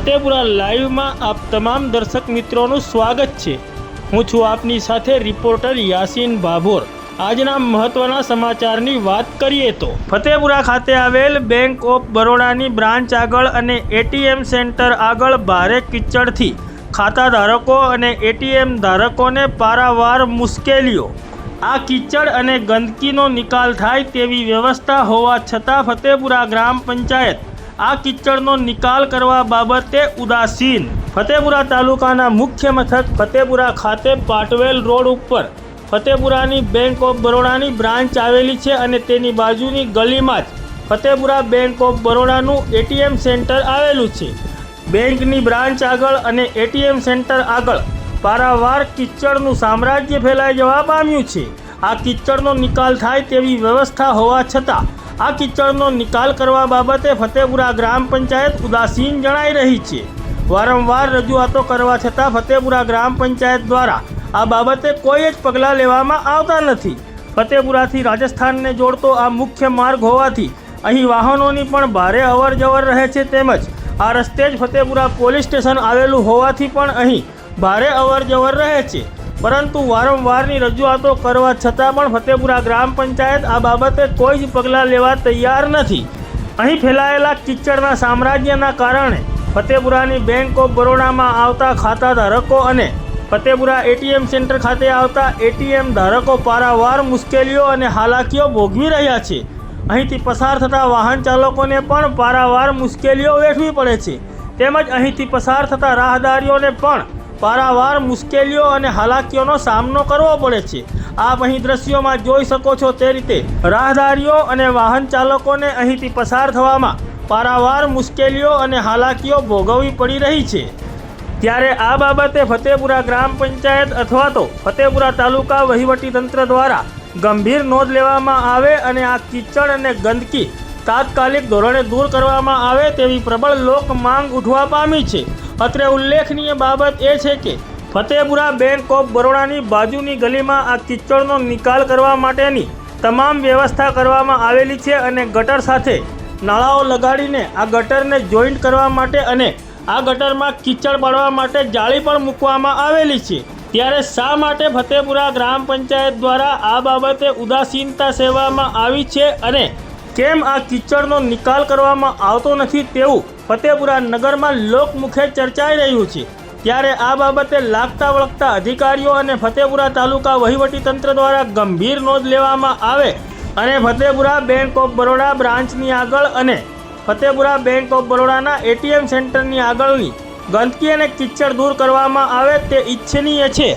ફતેપુરા લાઈવમાં આપ તમામ દર્શક મિત્રોનું સ્વાગત છે. હું છું આપની સાથે રિપોર્ટર યાસીન ભાભોર આજના મહત્વના સમાચારની વાત કરીએ તો, ફતેપુરા ખાતે આવેલ બેંક ઓફ બરોડાની બ્રાન્ચ આગળ અને એટીએમ સેન્ટર આગળ ભારે કિચડથી ખાતા ધારકો અને એટીએમ ધારકોને પારાવાર મુશ્કેલીઓ. આ કિચડ અને ગંદકીનો નિકાલ થાય તેવી વ્યવસ્થા હોવા છતાં ફતેપુરા ગ્રામ પંચાયત આ કિચડનો નિકાલ કરવા બાબતે ઉદાસીન ફતેપુરા તાલુકાના મુખ્ય મથક ફતેપુરા ખાતે પાટવેલ રોડ ઉપર ફતેપુરાની બેંક ઓફ બરોડાની બ્રાન્ચ આવેલી છે અને તેની બાજુની ગલીમાં જ ફતેપુરા બેંક ઓફ બરોડાનું એટીએમ સેન્ટર આવેલું છે. બેંકની બ્રાન્ચ આગળ અને એટીએમ સેન્ટર આગળ પારાવાર કિચડનું સામ્રાજ્ય ફેલાઈ જવા પામ્યું છે. આ કિચડનો નિકાલ થાય તેવી વ્યવસ્થા હોવા છતાં આ કિચડનો નિકાલ કરવા બાબતે ફતેપુરા ગ્રામ પંચાયત ઉદાસીન જણાઈ રહી છે. વારંવાર રજૂઆતો કરવા છતાં ફતેપુરા ગ્રામ પંચાયત દ્વારા આ બાબતે કોઈ જ પગલાં લેવામાં આવતા નથી. ફતેપુરાથી રાજસ્થાનને જોડતો આ મુખ્ય માર્ગ હોવાથી અહીં વાહનોની પણ ભારે અવર જવર રહે છે તેમજ આ રસ્તે જ ફતેપુરા પોલીસ સ્ટેશન આવેલું હોવાથી પણ અહીં ભારે અવર જવર રહે છે. પરંતુ વારંવારની રજૂઆતો કરવા છતાં પણ ફતેપુરા ગ્રામ પંચાયત આ બાબતે કોઈ જ પગલાં લેવા તૈયાર નથી. અહીં ફેલાયેલા કિચડના સામ્રાજ્યના કારણે ફતેપુરાની બેંક ઓફ બરોડામાં આવતા ખાતા ધારકો અને ફતેપુરા એટીએમ સેન્ટર ખાતે આવતા એટીએમ ધારકો પારાવાર મુશ્કેલીઓ અને હાલાકીઓ ભોગવી રહ્યા છે. અહીંથી પસાર થતા વાહન ચાલકોને પણ પારાવાર મુશ્કેલીઓ વેઠવી પડે છે. તેમજ અહીંથી પસાર થતા રાહદારીઓને પણ પારાવાર મુશ્કેલીઓ અને હાલાકીઓનો સામનો કરવો પડે છે. આપ અહીં દ્રશ્યોમાં જોઈ શકો છો તે રીતે રાહદારીઓ અને વાહન ચાલકોને અહીંથી પસાર થવામાં પારાવાર મુશ્કેલીઓ અને હાલાકીઓ ભોગવવી પડી રહી છે. ત્યારે આ બાબતે ફતેપુરા ગ્રામ પંચાયત અથવા તો ફતેપુરા તાલુકા વહીવટી તંત્ર દ્વારા ગંભીર નોંધ લેવામાં આવે અને આ કિચડ અને ગંદકી તાત્કાલિક ધોરણે દૂર કરવામાં આવે તેવી પ્રબળ લોક માંગ ઉઠવા પામી છે. અત્રે ઉલ્લેખનીય બાબત એ છે કે ફતેપુરા બેંક ઓફ બરોડાની બાજુની ગલીમાં આ કિચડનો નિકાલ કરવા માટેની તમામ વ્યવસ્થા કરવામાં આવેલી છે અને ગટર સાથે નાળાઓ લગાડીને આ ગટરને જોઈન્ટ કરવા માટે અને આ ગટરમાં કીચડ પાડવા માટે જાળી પણ મૂકવામાં આવેલી છે. ત્યારે શા માટે ફતેપુરા ગ્રામ પંચાયત દ્વારા આ બાબતે ઉદાસીનતા સેવામાં આવી છે અને કેમ આ કિચડનો નિકાલ કરવામાં આવતો નથી તેવું ફતેપુરા નગરમાં લોકમુખે ચર્ચાઈ રહ્યું છે. ત્યારે આ બાબતે લાગતા વળગતા અધિકારીઓ અને ફતેપુરા તાલુકા વહીવટીતંત્ર દ્વારા ગંભીર નોંધ લેવામાં આવે અને ફતેપુરા બેંક ઓફ બરોડા બ્રાન્ચની આગળ અને ફતેપુરા બેંક ઓફ બરોડાના એટીએમ સેન્ટરની આગળની ગંદકી અને કિચડ દૂર કરવામાં આવે તે ઈચ્છનીય છે.